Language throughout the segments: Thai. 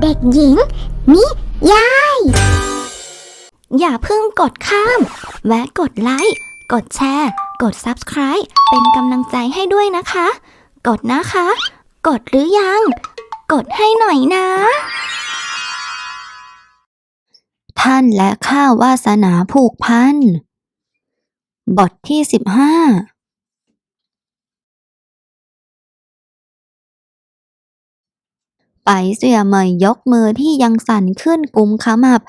เด็กหญิง นิยาย อย่าเพิ่งกดข้าม แวะกดไลค์ กดแชร์ กด Subscribe เป็นกำลังใจให้ด้วยนะคะ กดนะคะ กดหรือยัง กดให้หน่อยนะ ท่านและข้าวาสนาผูกพัน บทที่สิบห้า ไปเสี่ยเหมยยกมือที่ยังสั่นขึ้นกุมขมับ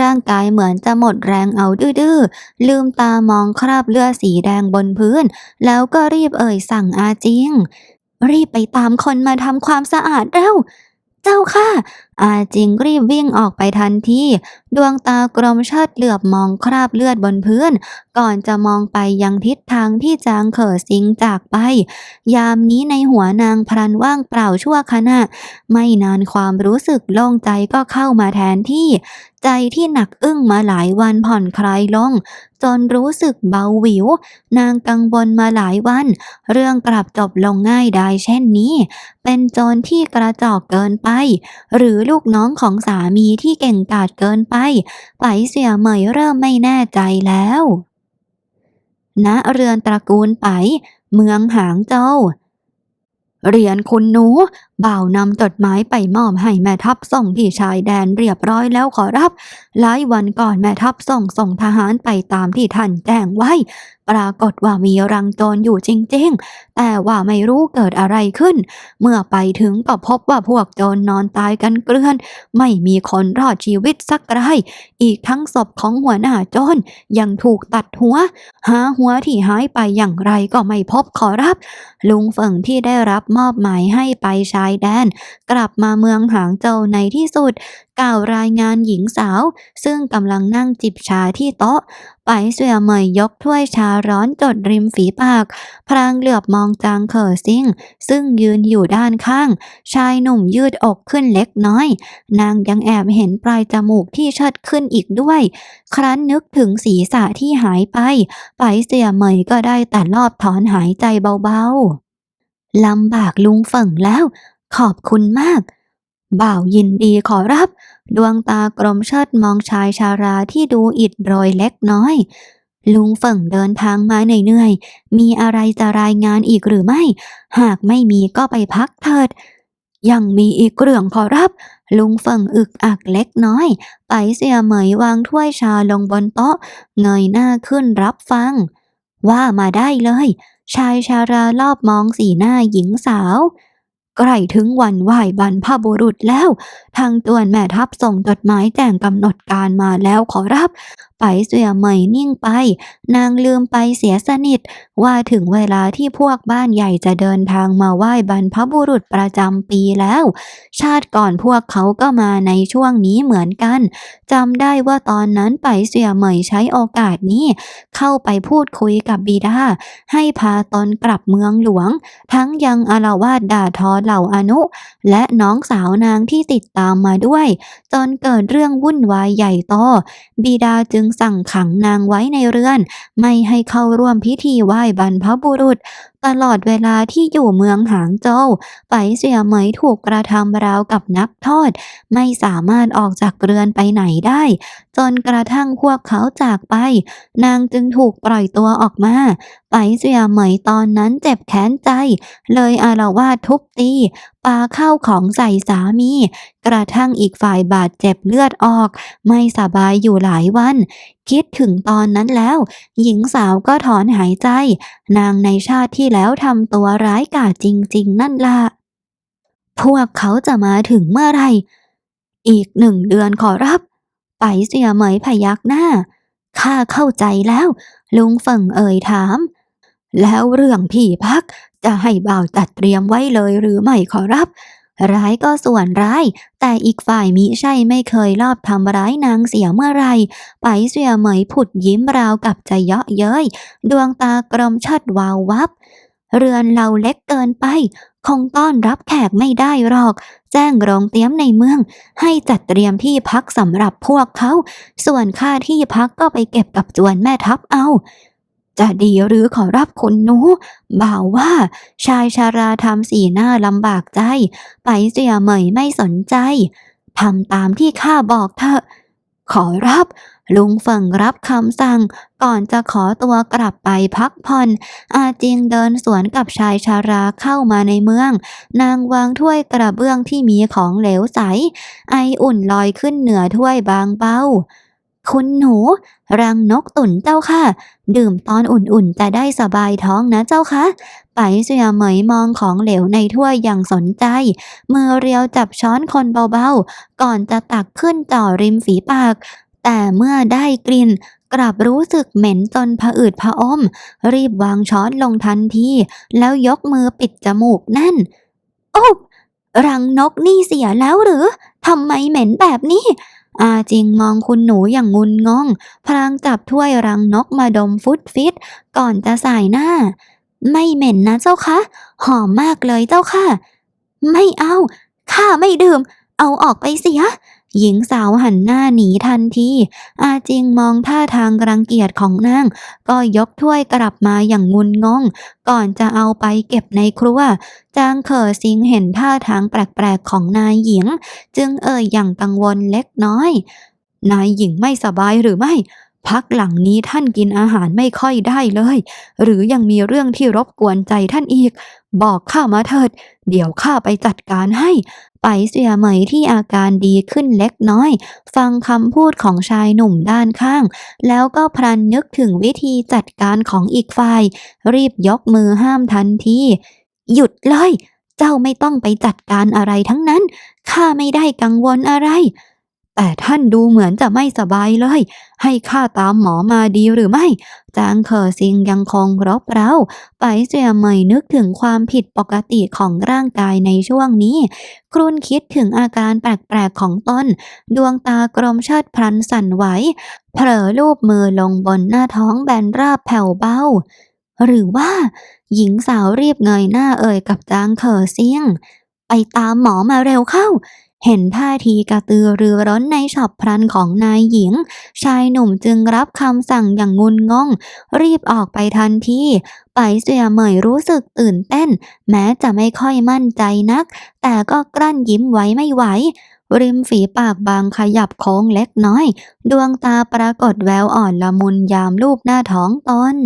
ร่างกายเหมือนจะหมดแรงเอาดื้อๆ ลืมตามองคราบเลือดสีแดงบนพื้น แล้วก็รีบเอ่ยสั่งอาจิง รีบไปตามคนมาทำความสะอาดเร็ว เจ้าค่ะอาจิงรีบวิ่งออกไปทันทีดวงตากลมเชิดเหลือบมองคราบเลือดบนพื้น ก่อนจะมองไปยังทิศทางที่จางเขอซิงจากไป ยามนี้ในหัวนางพรันว่างเปล่าชั่วขณะ ไม่นานความรู้สึกโล่งใจก็เข้ามาแทนที่ ใจที่หนักอึ้งมาหลายวันผ่อนคลายลง จนรู้สึกเบาหวิว นางกังวลมาหลายวัน เรื่องกลับจบลงง่ายได้เช่นนี้ เป็นโจรที่กระจอกเกินไป หรือลูกน้องของสามีที่เก่งกาจเกินไป ไปเสียเหมยเริ่มไม่แน่ใจแล้วณเรือนตระกูลไป เมืองหางโจว เรียนคุณหนู บ่าวนำจดหมายไปมอบให้แม่ทัพส่งที่ชายแดนเรียบร้อยแล้วขอรับ หลายวันก่อนแม่ทัพส่งส่งทหารไปตามที่ท่านแจ้งไว้ ปรากฏว่ามีรังโจรอยู่จริงๆ แต่ว่าไม่รู้เกิดอะไรขึ้น เมื่อไปถึงก็พบว่าพวกโจรนอนตายกันเกลื่อน ไม่มีคนรอดชีวิตสักรายอีกทั้งศพของหัวหน้าโจรยังถูกตัดหัว หาหัวที่หายไปอย่างไรก็ไม่พบขอรับ ลุงเฟิงที่ได้รับมอบหมายให้ไปชายแดน กลับมาเมืองหางโจวในที่สุด กล่าวรายงานหญิงสาว ซึ่งกำลังนั่งจิบชาที่โต๊ะ ไปเสี่ยเหมยยกถ้วยชาร้อนจดริมฝีปาก พลางเหลือบมองจางเขอซิ่ง ซึ่งยืนอยู่ด้านข้าง ชายหนุ่มยืดอกขึ้นเล็กน้อย นางยังแอบเห็นปลายจมูกที่เชิดขึ้นอีกด้วย ครั้นนึกถึงศีรษะที่หายไป ไปเสี่ยเหมยก็ได้แต่รอบถอนหายใจเบาๆ ลำบากลุงเฟิงแล้ว ขอบคุณมาก บ่าวยินดีขอรับ ดวงตากลมเชิดมองชายชาราที่ดูอิดโรยเล็กน้อย ลุงเฟิงเดินทางมาเหนื่อยๆ มีอะไรจะรายงานอีกหรือไม่ หากไม่มีก็ไปพักเถิด ยังมีอีกเรื่องขอรับ ลุงเฟิงอึกอักเล็กน้อย ไปเสียเหมยวางถ้วยชาลงบนโต๊ะ เงยหน้าขึ้นรับฟัง ว่ามาได้เลย ชายชารารอบมองสีหน้าหญิงสาว ใกล้ถึงวันไหว้บรรพบุรุษแล้ว ทางตัวนแม่ทัพส่งจดหมายแจ้งกำหนดการมาแล้วขอรับ ไปเสียเหมยนิ่งไป นางลืมไปเสียสนิท ว่าถึงเวลาที่พวกบ้านใหญ่จะเดินทางมาไหว้บรรพบุรุษประจำปีแล้ว ชาติก่อนพวกเขาก็มาในช่วงนี้เหมือนกันจำได้ว่าตอนนั้นไปเสียเหมยใช้โอกาสนี้ เข้าไปพูดคุยกับบิดาให้พาตนกลับเมืองหลวง ทั้งยังอารวาสด่าทอเหล่าอนุ และน้องสาวนางที่ติดตามมาด้วย จนเกิดเรื่องวุ่นวายใหญ่โตบิดาจึงสั่งขังนางไว้ในเรือน ไม่ให้เข้าร่วมพิธีไหว้บรรพบุรุษ ตลอดเวลาที่อยู่เมืองหางโจวไปเสี่ยเหมยถูกกระทำราวกับนักโทษ ไม่สามารถออกจากเรือนไปไหนได้ จนกระทั่งพวกเขาจากไป นางจึงถูกปล่อยตัวออกมาไปเสี่ยเหมยตอนนั้นเจ็บแค้นใจ เลยอารวาดทุบตี ปาเข้าของใส่สามี กระทั่งอีกฝ่ายบาดเจ็บเลือดออก ไม่สบายอยู่หลายวัน คิดถึงตอนนั้นแล้ว หญิงสาวก็ถอนหายใจ นางในชาติที่แล้วทำตัวร้ายกาจจริง ๆ นั่นละพวกเขาจะมาถึงเมื่อไรอีกหนึ่งเดือนขอรับ ไปเสียเหมยพยักหน้า ข้าเข้าใจแล้ว ลุงเฟิงเอ่ยถาม แล้วเรื่องที่พัก จะให้บ่าวจัดเตรียมไว้เลยหรือไม่ขอรับ ร้ายก็ส่วนร้าย แต่อีกฝ่ายมิใช่ไม่เคยลอบทำร้ายนางเสียเมื่อไรไปเสียเหมยผุดยิ้มราวกับจะเยาะเย้ย ดวงตากลมชัดวาววับ เรือนเราเล็กเกินไป คงต้อนรับแขกไม่ได้หรอก แจ้งโรงเตรียมในเมือง ให้จัดเตรียมที่พักสำหรับพวกเขา ส่วนค่าที่พักก็ไปเก็บกับจวนแม่ทัพเอา จะดีหรือขอรับคุณหนู บ่าวว่า ชายชาราทำสีหน้าลำบากใจ ไปเสียเหมยไม่สนใจทำตามที่ข้าบอกเถอะ ขอรับ ลุงเฟิงรับคำสั่ง ก่อนจะขอตัวกลับไปพักผ่อน อาจิงเดินสวนกับชายชาราเข้ามาในเมือง นางวางถ้วยกระเบื้องที่มีของเหลวใส ไออุ่นลอยขึ้นเหนือถ้วยบางเบา คุณหนู รังนกตุ่นเจ้าค่ะ ดื่มตอนอุ่นๆจะได้สบายท้องนะเจ้าค่ะไปเสียเหมยมองของเหลวในถ้วยอย่างสนใจ มือเรียวจับช้อนคนเบาๆ ก่อนจะตักขึ้นจ่อริมฝีปาก แต่เมื่อได้กลิ่นกลับรู้สึกเหม็นจนผะอืดผะอม รีบวางช้อนลงทันทีแล้วยกมือปิดจมูกแน่น โอ้รังนกนี่เสียแล้วหรือทำไมเหม็นแบบนี้ อาจิงมองคุณหนูอย่างงุนงง พลางจับถ้วยรังนกมาดมฟุตฟิต ก่อนจะสายหน้า ไม่เหม็นนะเจ้าคะ หอมมากเลยเจ้าค่ะ ไม่เอา ข้าไม่ดื่ม เอาออกไปเสีย หญิงสาวหันหน้าหนีทันทีอาจิงมองท่าทางรังเกียจของนาง ก็ยกถ้วยกลับมาอย่างงุนงง ก่อนจะเอาไปเก็บในครัว จางเขอซิงเห็นท่าทางแปลกๆของนายหญิง จึงเอ่ยอย่างกังวลเล็กน้อย นายหญิงไม่สบายหรือไม่ พักหลังนี้ท่านกินอาหารไม่ค่อยได้เลย หรือยังมีเรื่องที่รบกวนใจท่านอีก บอกข้ามาเถิด เดี๋ยวข้าไปจัดการให้ ไปเสียเหมยที่อาการดีขึ้นเล็กน้อย ฟังคำพูดของชายหนุ่มด้านข้าง แล้วก็พลันนึกถึงวิธีจัดการของอีกฝ่าย รีบยกมือห้ามทันทีหยุดเลย เจ้าไม่ต้องไปจัดการอะไรทั้งนั้น ข้าไม่ได้กังวลอะไร แต่ท่านดูเหมือนจะไม่สบายเลย ให้ข้าตามหมอมาดีหรือไม่ จางเคอซิงยังคงรบเร้า ไปเสียเหมยนึกถึงความผิดปกติของร่างกายในช่วงนี้ ครุ่นคิดถึงอาการแปลกๆของตน ดวงตากรมเชิดพลันสั่นไหว เผลอลูบมือลงบนหน้าท้องแบนราบแผ่วเบา หรือว่า หญิงสาวรีบเงยหน้าเอ่ยกับจางเคอซียงไปตามหมอมาเร็วเข้า เห็นท่าทีกระตือรือร้นในฉับพลันของนายหญิง ชายหนุ่มจึงรับคำสั่งอย่างงุนงง รีบออกไปทันทีไปเสียเหมยรู้สึกตื่นเต้น แม้จะไม่ค่อยมั่นใจนัก แต่ก็กลั้นยิ้มไว้ไม่ไหวริมฝีปากบางขยับโค้งเล็กน้อย ดวงตาปรากฏแววอ่อนละมุนยามลูบหน้าท้องตน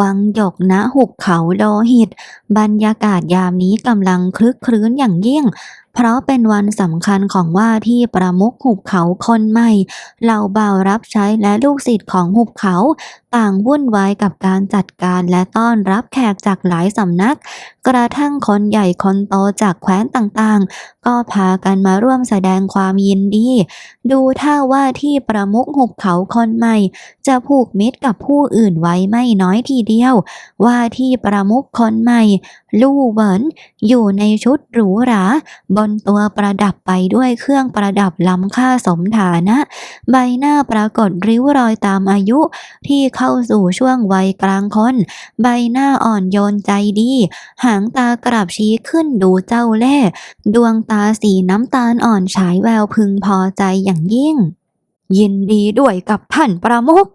วังหยกณหุบเขาโลหิต บรรยากาศยามนี้กำลังคลึกครื้นอย่างยิ่ง เพราะเป็นวันสำคัญของว่าที่ประมุขหุบเขาคนใหม่เหล่าบ่าวรับใช้และลูกศิษย์ของหุบเขา ต่างวุ่นวายกับการจัดการและต้อนรับแขกจากหลายสำนัก กระทั่งคนใหญ่คนโตจากแคว้นต่างๆ ก็พากันมาร่วมแสดงความยินดี ดูท่าว่าที่ประมุขหุบเขาคนใหม่ จะผูกมิตรกับผู้อื่นไว้ไม่น้อยทีเดียว ว่าที่ประมุขคนใหม่ลู่เหวินอยู่ในชุดหรูหรา บนตัวประดับไปด้วยเครื่องประดับล้ำค่าสมฐานะ ใบหน้าปรากฏริ้วรอยตามอายุที่เข้าสู่ช่วงวัยกลางคน ใบหน้าอ่อนโยนใจดี หางตากราบชี้ขึ้นดูเจ้าเล่ห์ดวงตาสีน้ำตาลอ่อนฉายแววพึงพอใจอย่างยิ่ง ยินดีด้วยกับท่านประมุข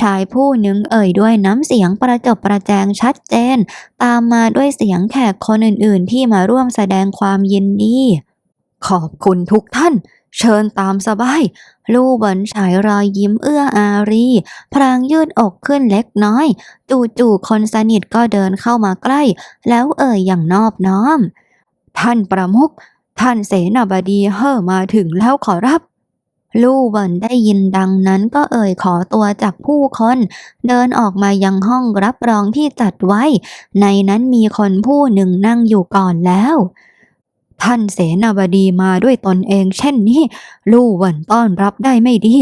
ชายผู้หนึ่งเอ่ยด้วยน้ำเสียงประจบประแจงชัดเจน ตามมาด้วยเสียงแขกคนอื่นๆ ที่มาร่วมแสดงความยินดี ขอบคุณทุกท่าน เชิญตามสบาย ลู่เหวินฉายรอยยิ้มเอื้ออารีพรางยืดอกขึ้นเล็กน้อย จู่ๆคนสนิทก็เดินเข้ามาใกล้ แล้วเอ่ยอย่างนอบน้อม ท่านประมุขท่านเสนาบดีเฮ่อมาถึงแล้วขอรับ ลู่เวินได้ยินดังนั้นก็เอ่ยขอตัวจากผู้คน เดินออกมายังห้องรับรองที่จัดไว้ ในนั้นมีคนผู้หนึ่งนั่งอยู่ก่อนแล้ว ท่านเสนาบดีมาด้วยตนเองเช่นนี้ ลู่เวินต้อนรับได้ไม่ดี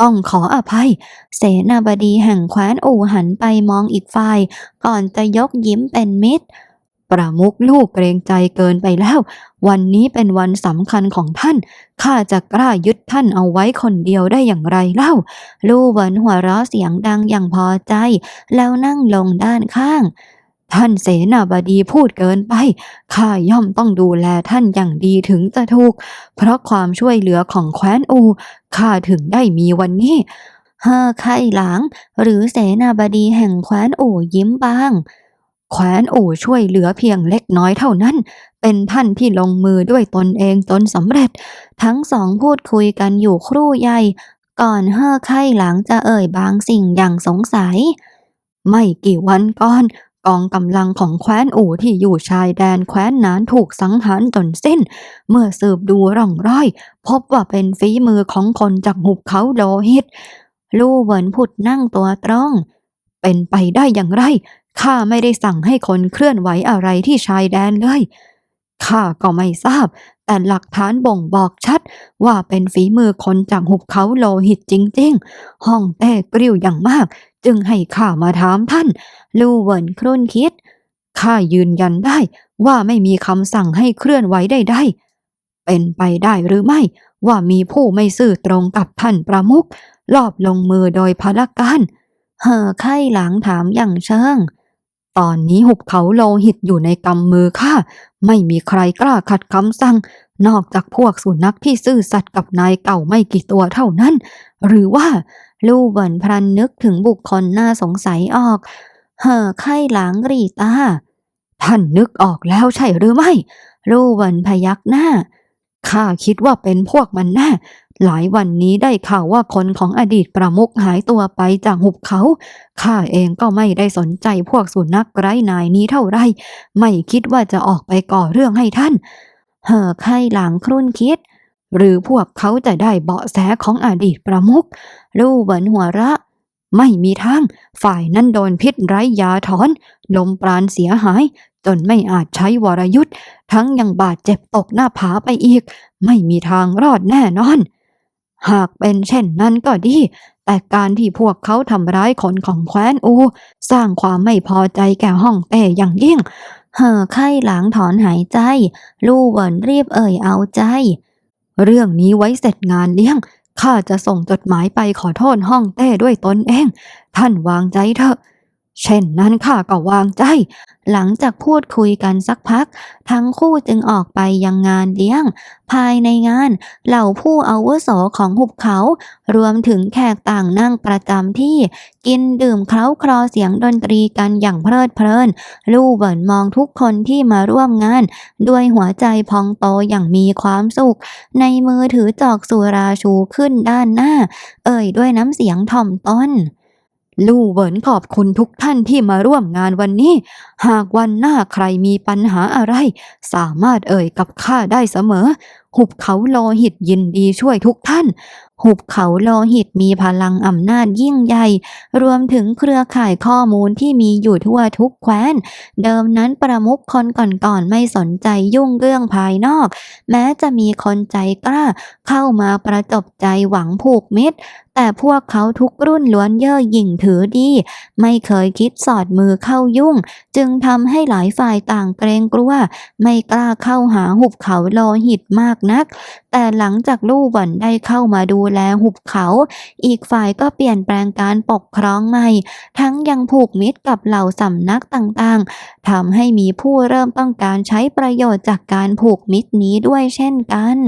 ต้องขออภัย เสนาบดีแห่งแคว้นอู่หันไปมองอีกฝ่าย ก่อนจะยกยิ้มเป็นมิตร ประมุขลูกเกรงใจเกินไปแล้ว วันนี้เป็นวันสำคัญของท่าน ข้าจะกล้ายึดท่านเอาไว้คนเดียวได้อย่างไรเล่า ลู่เหวินหัวเราะเสียงดังอย่างพอใจ แล้วนั่งลงด้านข้าง ท่านเสนาบดีพูดเกินไป ข้าย่อมต้องดูแลท่านอย่างดีถึงจะถูก เพราะความช่วยเหลือของแคว้นอู ข้าถึงได้มีวันนี้เฮอไข่หลางหรือเสนาบดีแห่งแคว้นอูยิ้มบาง แคว้นอู่ช่วยเหลือเพียงเล็กน้อยเท่านั้น เป็นท่านที่ลงมือด้วยตนเองจนสำเร็จ ทั้งสองพูดคุยกันอยู่ครู่ใหญ่ ก่อนเฮอไข่หลังจะเอ่ยบางสิ่งอย่างสงสัย ไม่กี่วันก่อนกองกำลังของแคว้นอู่ที่อยู่ชายแดนแคว้นนั้นถูกสังหารจนสิ้น เมื่อสืบดูร่องรอย พบว่าเป็นฝีมือของคนจากหุบเขาโลหิต ลู่เหวินผุดนั่งตัวตรง เป็นไปได้อย่างไร ข้าไม่ได้สั่งให้คนเคลื่อนไหวอะไรที่ชายแดนเลย ข้าก็ไม่ทราบ แต่หลักฐานบ่งบอกชัด ว่าเป็นฝีมือคนจากหุบเขาโลหิตจริง ๆ ห้องเต้กริ้วอย่างมาก จึงให้ข้ามาถามท่าน ลู่เวินครุ่นคิด ข้ายืนยันได้ว่าไม่มีคำสั่งให้เคลื่อนไหวใดๆเป็นไปได้หรือไม่ว่ามีผู้ไม่ซื่อตรงกับท่านประมุขลอบลงมือโดยพลการ เห่อไข้หลังถามอย่างเชิง ตอนนี้หุบเขาโลหิตอยู่ในกำมือข้า ไม่มีใครกล้าขัดคำสั่ง นอกจากพวกสุนัขที่ซื่อสัตย์กับนายเก่าไม่กี่ตัวเท่านั้น หรือว่าลู่เวินพลันนึกถึงบุคคลน่าสงสัยออก เห่อไข้หลังรีตา ท่านนึกออกแล้วใช่หรือไม่ ลู่เวินพยักหน้า ข้าคิดว่าเป็นพวกมันแน่ หลายวันนี้ได้ข่าวว่าคนของอดีตประมุขหายตัวไปจากหุบเขา ข้าเองก็ไม่ได้สนใจพวกสุนัขไร้นายนี้เท่าไร ไม่คิดว่าจะออกไปก่อเรื่องให้ท่าน เห่อไข้หลังครุ่นคิด หรือพวกเขาจะได้เบาะแสของอดีตประมุขลู่เหวินหัวระ ไม่มีทาง ฝ่ายนั้นโดนพิษไร้ยาถอน ลมปราณเสียหาย จนไม่อาจใช้วรยุทธ์ ทั้งยังบาดเจ็บตกหน้าผาไปอีก ไม่มีทางรอดแน่นอน หากเป็นเช่นนั้นก็ดี แต่การที่พวกเขาทำร้ายคนของแคว้นอู สร้างความไม่พอใจแก่ห้องเต้อย่างยิ่งเห่อไข้หลังถอนหายใจ ลู่เวินรีบเอ่ยเอาใจ เรื่องนี้ไว้เสร็จงานเลี้ยงข้าจะส่งจดหมายไปขอโทษห้องเต้ด้วยตนเอง ท่านวางใจเถอะ เช่นนั้นข้าก็วางใจ หลังจากพูดคุยกันสักพัก ทั้งคู่จึงออกไปยังงานเลี้ยง ภายในงานเหล่าผู้อาวุโสของหุบเขา รวมถึงแขกต่างนั่งประจำที่ กินดื่มเคล้าคลอเสียงดนตรีกันอย่างเพลิดเพลิน ลู่เบินมองทุกคนที่มาร่วมงาน ด้วยหัวใจพองโตอย่างมีความสุข ในมือถือจอกสุราชูขึ้นด้านหน้า เอ่ยด้วยน้ำเสียงถ่อมต้น ลู่เหวินขอบคุณทุกท่านที่มาร่วมงานวันนี้ หากวันหน้าใครมีปัญหาอะไร สามารถเอ่ยกับข้าได้เสมอ หุบเขาโลหิตยินดีช่วยทุกท่าน หุบเขาโลหิตมีพลังอำนาจยิ่งใหญ่ รวมถึงเครือข่ายข้อมูลที่มีอยู่ทั่วทุกแคว้น เดิมนั้นประมุขคนก่อนๆไม่สนใจยุ่งเรื่องภายนอก แม้จะมีคนใจกล้าเข้ามาประจบใจหวังผูกมิตร แต่พวกเขาทุกรุ่นล้วนเย่อหยิ่งถือดี ไม่เคยคิดสอดมือเข้ายุ่ง จึงทำให้หลายฝ่ายต่างเกรงกลัว ไม่กล้าเข้าหาหุบเขาโลหิตมากนัก แต่หลังจากลู่หวันได้เข้ามาดูแลหุบเขา อีกฝ่ายก็เปลี่ยนแปลงการปกครองใหม่ ทั้งยังผูกมิตรกับเหล่าสำนักต่างๆทำให้มีผู้เริ่มต้องการใช้ประโยชน์จากการผูกมิตรนี้ด้วยเช่นกัน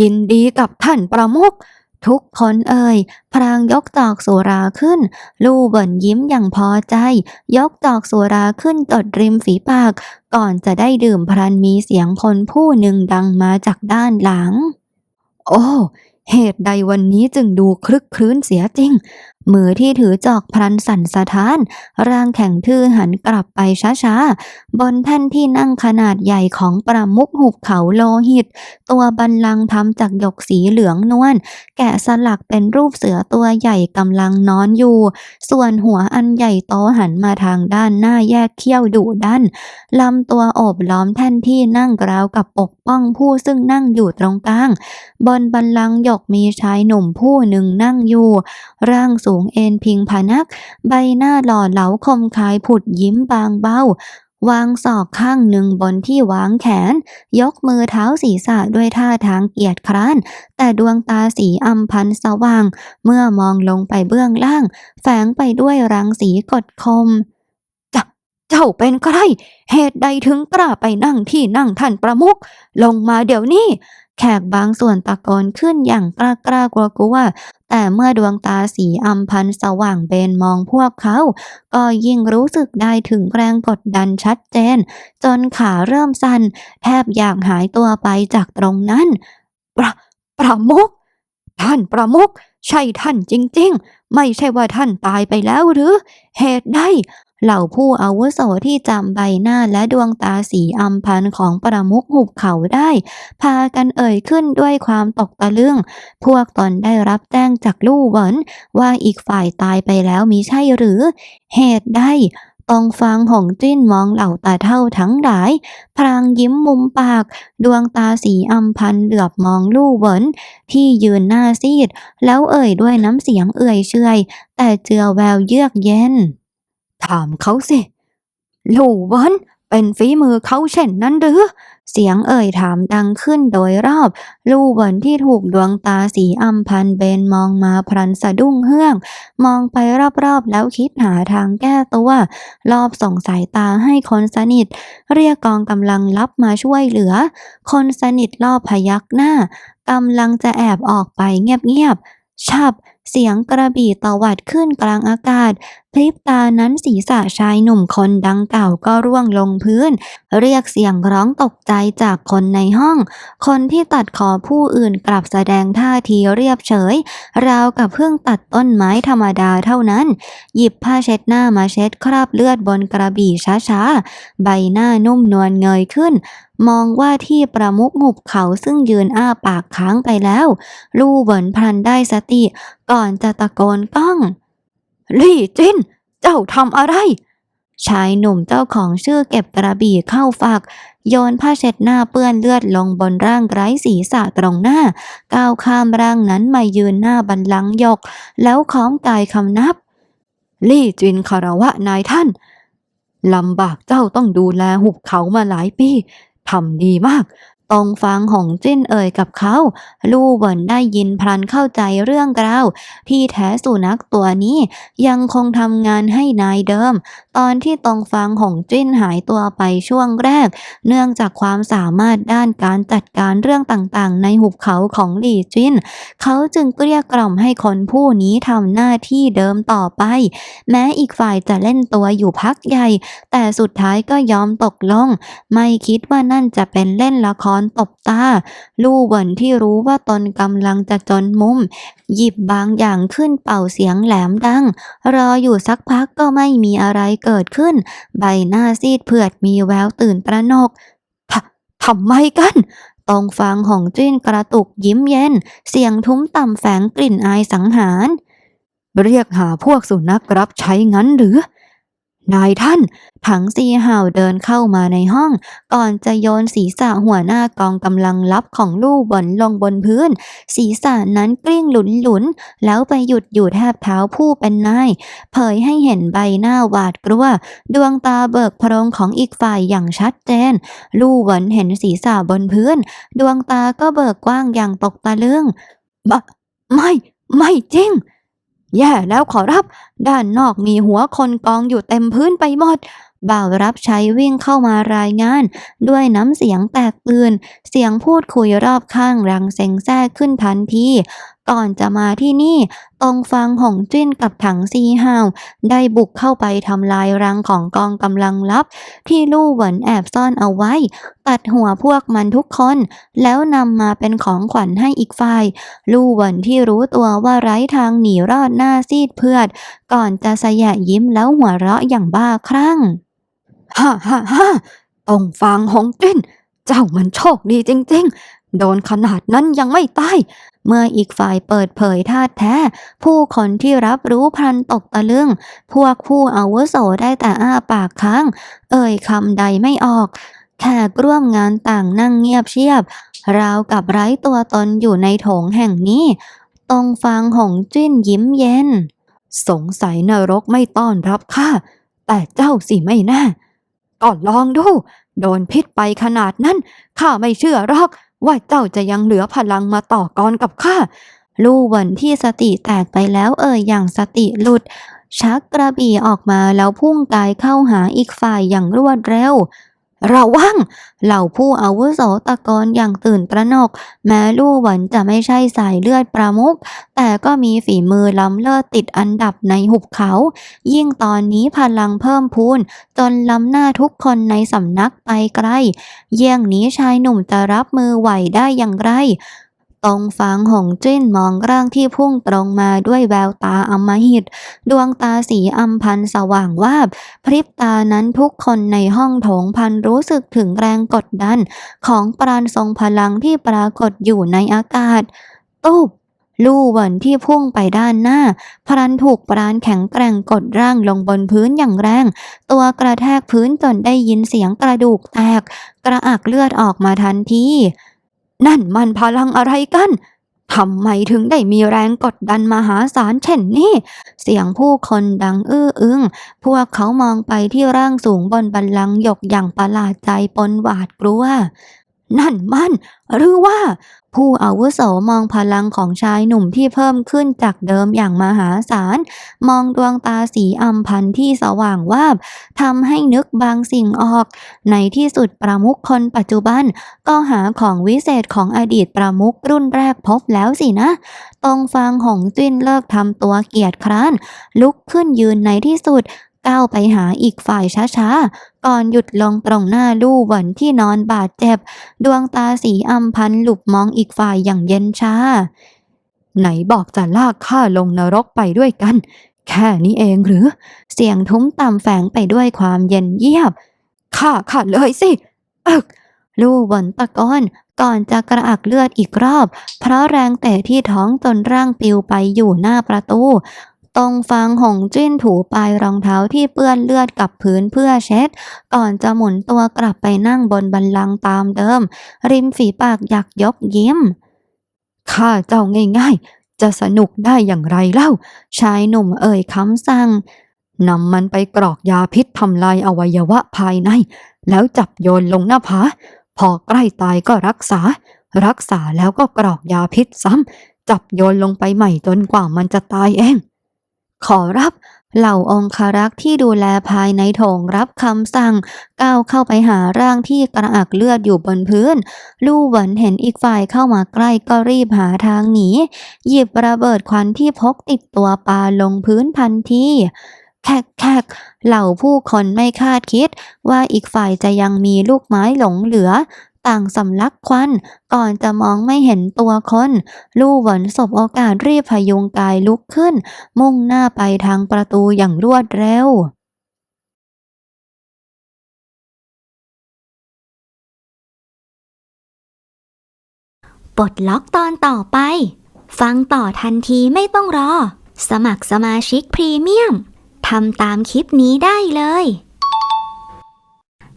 ยินดีกับท่านประมุข ทุกคนเอ่ยพรางยกจอกสุราขึ้น ลู่เบินยิ้มอย่างพอใจ ยกจอกสุราขึ้นจดริมฝีปาก ก่อนจะได้ดื่มพรันมีเสียงคนผู้หนึ่งดังมาจากด้านหลัง โอ้ เหตุใดวันนี้จึงดูคลึกคลื้นเสียจริง มือที่ถือจอกพลันสั่นสะท้าน ร่างแข็งทื่อหันกลับไปช้าๆ บนแท่นที่นั่งขนาดใหญ่ของประมุขหุบเขาโลหิต ตัวบันลังทำจากหยกสีเหลืองนวลแกะสลักเป็นรูปเสือตัวใหญ่กำลังนอนอยู่ ส่วนหัวอันใหญ่โตหันมาทางด้านหน้าแยกเขี้ยวดุดันลำตัวโอบล้อมแท่นที่นั่งกราวกับปกป้องผู้ซึ่งนั่งอยู่ตรงกลาง บนบันลังหยกมีชายหนุ่มผู้หนึ่งนั่งอยู่ ร่างสูงเอ็นพิงพนัก ใบหน้าหล่อเหลาคมคายผุดยิ้มบางเบาวางศอกข้างหนึ่งบนที่วางแขน ยกมือเท้าศีรษะด้วยท่าทางเกียจคร้าน แต่ดวงตาสีอัมพันสว่าง เมื่อมองลงไปเบื้องล่าง แฝงไปด้วยรังสีกดคมจะเจ้าเป็นใคร เหตุใดถึงกล้าไปนั่งที่นั่งท่านประมุขลงมาเดี๋ยวนี้ แขกบางส่วนตะโกนขึ้นอย่างกล้ากล้ากลัวกลัว แต่เมื่อดวงตาสีอำพันสว่างเบนมองพวกเขา ก็ยิ่งรู้สึกได้ถึงแรงกดดันชัดเจน จนขาเริ่มสั่น แทบอยากหายตัวไปจากตรงนั้น ประประมุกท่านประมุกใช่ท่านจริง ๆ ไม่ใช่ว่าท่านตายไปแล้วหรือ เหตุใด เหล่าผู้อาวุโสที่จำใบหน้าและดวงตาสีอำพันของประมุขหุบเขาได้ พากันเอ่ยขึ้นด้วยความตกตะลึง พวกตนได้รับแจ้งจากลู่เหวินว่าอีกฝ่ายตายไปแล้วมิใช่หรือ เหตุใดตองฟังหงจิ้นมองเหล่าตาเท่าทั้งหลายพลางยิ้มมุมปาก ดวงตาสีอำพันเหลือบมองลู่เหวินที่ยืนหน้าซีด แล้วเอ่ยด้วยน้ำเสียงเอื่อยเฉอยแต่เจือแววเยือกเย็น ถามเขาสิลู่เวินเป็นฝีมือเขาเช่นนั้นหรือ เสียงเอ่ยถามดังขึ้นโดยรอบ ลู่เวินที่ถูกดวงตาสีอำพันเบนมองมาพลันสะดุ้งเฮือกมองไปรอบๆแล้วคิดหาทางแก้ตัว รอบส่งสายตาให้คนสนิท เรียกกองกำลังลับมาช่วยเหลือ คนสนิทรอบพยักหน้ากำลังจะแอบออกไปเงียบๆชับเสียงกระบี่ตวัดขึ้นกลางอากาศพริบตานั้นศีรษะชายหนุ่มคนดังกล่าวก็ร่วงลงพื้น เรียกเสียงร้องตกใจจากคนในห้อง คนที่ตัดคอผู้อื่นกลับแสดงท่าทีเรียบเฉย ราวกับเพิ่งตัดต้นไม้ธรรมดาเท่านั้น หยิบผ้าเช็ดหน้ามาเช็ดคราบเลือดบนกระบี่ช้าๆ ใบหน้านุ่มนวลเงยขึ้น มองว่าที่ประมุขหุบเขาซึ่งยืนอ้าปากค้างไปแล้ว ลู่เหวินพลันได้สติ ก่อนจะตะโกนก้อง ลี่จิน เจ้าทำอะไร ชายหนุ่มเจ้าของชื่อเก็บกระบี่เข้าฝักโยนผ้าเช็ดหน้าเปื้อนเลือดลงบนร่างไร้ศีรษะตรงหน้า ก้าวข้ามร่างนั้นมายืนหน้าบันลังหยก แล้วค้อมกายคำนับ ลี่จินคารวะนายท่านลำบากเจ้าต้องดูแลหุบเขามาหลายปีทำดีมาก ตองฟังหงจิ้นเอ่ยกับเขา ลู่เหวินได้ยินพลันเข้าใจเรื่องราวที่แท้สุนัขตัวนี้ยังคงทำงานให้นายเดิม ตอนที่ตองฟังหงจิ้นหายตัวไปช่วงแรก เนื่องจากความสามารถด้านการจัดการเรื่องต่างๆ ในหุบเขาของหลี่จิ้น เขาจึงเกลี้ยกล่อมให้คนผู้นี้ทำหน้าที่เดิมต่อไป แม้อีกฝ่ายจะเล่นตัวอยู่พักใหญ่ แต่สุดท้ายก็ยอมตกลง ไม่คิดว่านั่นจะเป็นเล่นละครตบตา ลู่เหวินที่รู้ว่าตนกำลังจะจนมุม หยิบบางอย่างขึ้นเป่าเสียงแหลมดัง รออยู่สักพักก็ไม่มีอะไรเกิดขึ้น ใบหน้าซีดเผือดมีแววตื่นตระหนกทำไมกันตองฟังหงจิ้นกระตุกยิ้มเย็น เสียงทุ้มต่ำแฝงกลิ่นอายสังหาร เรียกหาพวกสุนัขรับใช้งั้นหรือ นายท่านถังซีห่าวเดินเข้ามาในห้อง ก่อนจะโยนศีรษะหัวหน้ากองกำลังลับของลู่บนลงบนพื้น ศีรษะนั้นกลิ้งหลุนหลุนแล้วไปหยุดอยู่แทบเท้าผู้เป็นนาย เผยให้เห็นใบหน้าหวาดกลัว ดวงตาเบิกโพรงของอีกฝ่ายอย่างชัดเจน ลู่หวนเห็นศีรษะบนพื้น ดวงตาก็เบิกกว้างอย่างตกตะลึงบะไม่ ไม่จริง แย่แล้วขอรับ ด้านนอกมีหัวคนกองอยู่เต็มพื้นไปหมด บ่าวรับใช้วิ่งเข้ามารายงาน ด้วยน้ำเสียงแตกตื่น เสียงพูดคุยรอบข้างรังเซ็งแซ่ขึ้นทันทีก่อนจะมาที่นี่ตรงฟังหงจิ้นกับถังซีฮาวได้บุกเข้าไปทำลายรังของกองกำลังลับ ที่ลู่เหวินแอบซ่อนเอาไว้ ตัดหัวพวกมันทุกคน แล้วนำมาเป็นของขวัญให้อีกฝ่าย ลู่เหวินที่รู้ตัวว่าไร้ทางหนีรอดหน้าซีดเพือด ก่อนจะสยะยิ้มแล้วหัวเราะอย่างบ้าคลั่งฮ่าฮ่าฮ่าตรงฟางหงจิ้นเจ้ามันโชคดีจริง ๆ โดนขนาดนั้นยังไม่ตาย เมื่ออีกฝ่ายเปิดเผยท่าแท้ ผู้คนที่รับรู้พลันตกตะลึง พวกผู้อาวุโสได้แต่อ้าปากค้าง เอ่ยคำใดไม่ออก แขกร่วมงานต่างนั่งเงียบเชียบ ราวกับไร้ตัวตนอยู่ในโถงแห่งนี้ ตรงฟางหงจิ้นยิ้มเย็น สงสัยนรกไม่ต้อนรับข้า แต่เจ้าสิไม่แน่ก็ลองดู โดนพิษไปขนาดนั้นข้าไม่เชื่อหรอก ว่าเจ้าจะยังเหลือพลังมาต่อกรกับข้าลู่หวนที่สติแตกไปแล้วเอ่ยอย่างสติหลุด ชักกระบี่ออกมาแล้วพุ่งกายเข้าหาอีกฝ่ายอย่างรวดเร็ว ระวังเหล่าผู้อาวุโสตะกอนอย่างตื่นตระหนก แม้ลู่หวันจะไม่ใช่สายเลือดประมุขแต่ก็มีฝีมือล้ำเลิศติดอันดับในหุบเขา ยิ่งตอนนี้พลังเพิ่มพูน จนล้ำหน้าทุกคนในสำนักไปไกล เยี่ยงนี้ชายหนุ่มจะรับมือไหวได้อย่างไร ตรงฟังหงจิ้นมองร่างที่พุ่งตรงมาด้วยแววตาอำมหิต ดวงตาสีอำพันสว่างวาบ พริบตานั้นทุกคนในห้องโถงพันรู้สึกถึงแรงกดดัน ของปราณทรงพลังที่ปรากฏอยู่ในอากาศตูบลู่เหวินที่พุ่งไปด้านหน้า พรันถูกปราณแข็งแกร่งกดร่างลงบนพื้นอย่างแรง ตัวกระแทกพื้นจนได้ยินเสียงกระดูกแตก กระอักเลือดออกมาทันที นั่นมันพลังอะไรกันทำไมถึงได้มีแรงกดดันมหาศาลเช่นนี้ เสียงผู้คนดังอื้ออึง พวกเขามองไปที่ร่างสูงบนบัลลังก์หยกอย่างประหลาดใจปนหวาดกลัว นั่นมัน หรือว่า ผู้อาวุโสมองพลังของชายหนุ่มที่เพิ่มขึ้นจากเดิมอย่างมหาศาล มองดวงตาสีอำพันที่สว่างวาบทำให้นึกบางสิ่งออก ในที่สุดประมุขคนปัจจุบัน ก็หาของวิเศษของอดีตประมุขรุ่นแรกพบแล้วสินะตรงฟางหงจิ้นเลิกทำตัวเกียจคร้าน ลุกขึ้นยืนในที่สุด ก้าวไปหาอีกฝ่ายช้าๆ ก่อนหยุดลงตรงหน้าลู่หวันที่นอนบาดเจ็บ ดวงตาสีอำพันหลุบมองอีกฝ่ายอย่างเย็นชา ไหนบอกจะลากข้าลงนรกไปด้วยกัน แค่นี้เองหรือ เสียงทุ้มต่ำแฝงไปด้วยความเย็นเยียบข้าข้าเลยสิเอกลู่หวันตะกอนก่อนจะกระอักเลือดอีกรอบ เพราะแรงแต่ที่ท้องจนร่างปลิวไปอยู่หน้าประตู ตรงฟังหงจิ้นถูปลายรองเท้าที่เปื้อนเลือดกับพื้นเพื่อเช็ด ก่อนจะหมุนตัวกลับไปนั่งบนบันลังตามเดิม ริมฝีปากอยากยกยิ้มข้าเจ้าง่ายๆ จะสนุกได้อย่างไรเล่า ชายหนุ่มเอ่ยคำสั่งนำมันไปกรอกยาพิษทำลายอวัยวะภายใน แล้วจับโยนลงหน้าผาพอใกล้ตายก็รักษา รักษาแล้วก็กรอกยาพิษซ้ำจับโยนลงไปใหม่จนกว่ามันจะตายเอง ขอรับเหล่าองคารักษ์ที่ดูแลภายในโถงรับคำสั่ง ก้าวเข้าไปหาร่างที่กระอักเลือดอยู่บนพื้น ลู่หวันเห็นอีกฝ่ายเข้ามาใกล้ก็รีบหาทางหนีหยิบระเบิดควันที่พกติดตัวปาลงพื้นทันทีแคกแคกเหล่าผู้คนไม่คาดคิดว่าอีกฝ่ายจะยังมีลูกไม้หลงเหลือ ต่างสำลักควันก่อนจะมองไม่เห็นตัวคน ลู่หวนสบโอกาสรีบพยุงกายลุกขึ้น มุ่งหน้าไปทางประตูอย่างรวดเร็วปลดล็อกตอนต่อไป ฟังต่อทันทีไม่ต้องรอ สมัครสมาชิกพรีเมียมทำตามคลิปนี้ได้เลย